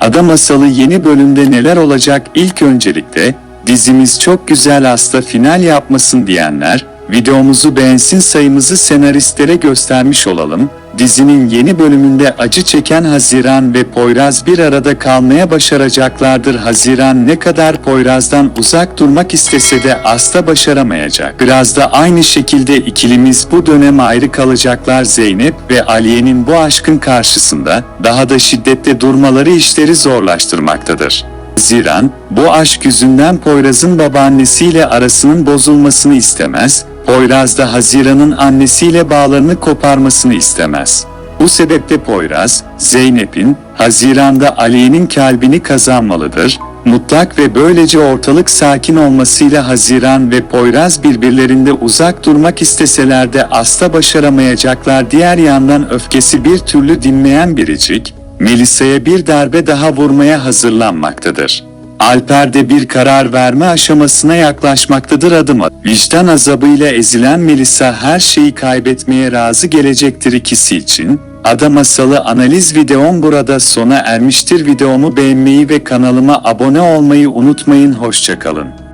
Ada Masalı yeni bölümde neler olacak ilk öncelikle dizimiz çok güzel hasta final yapmasın diyenler videomuzu beğensin sayımızı senaristlere göstermiş olalım. Dizinin yeni bölümünde acı çeken Haziran ve Poyraz bir arada kalmaya başaracaklardır. Haziran ne kadar Poyraz'dan uzak durmak istese de asla başaramayacak. Biraz da aynı şekilde ikilimiz bu dönem ayrı kalacaklar Zeynep ve Aliye'nin bu aşkın karşısında daha da şiddette durmaları işleri zorlaştırmaktadır. Haziran, bu aşk yüzünden Poyraz'ın babaannesiyle arasının bozulmasını istemez, Poyraz da Haziran'ın annesiyle bağlarını koparmasını istemez. Bu sebeple Poyraz, Zeynep'in, Haziran'da Aliye'nin kalbini kazanmalıdır. Mutlak ve böylece ortalık sakin olmasıyla Haziran ve Poyraz birbirlerinde uzak durmak isteseler de asla başaramayacaklar. Diğer yandan öfkesi bir türlü dinmeyen biricik, Melisa'ya bir darbe daha vurmaya hazırlanmaktadır. Alper de bir karar verme aşamasına yaklaşmaktadır adım adım. Vicdan azabıyla ezilen Melisa her şeyi kaybetmeye razı gelecektir ikisi için. Ada Masalı analiz videom burada sona ermiştir. Videomu beğenmeyi ve kanalıma abone olmayı unutmayın. Hoşçakalın.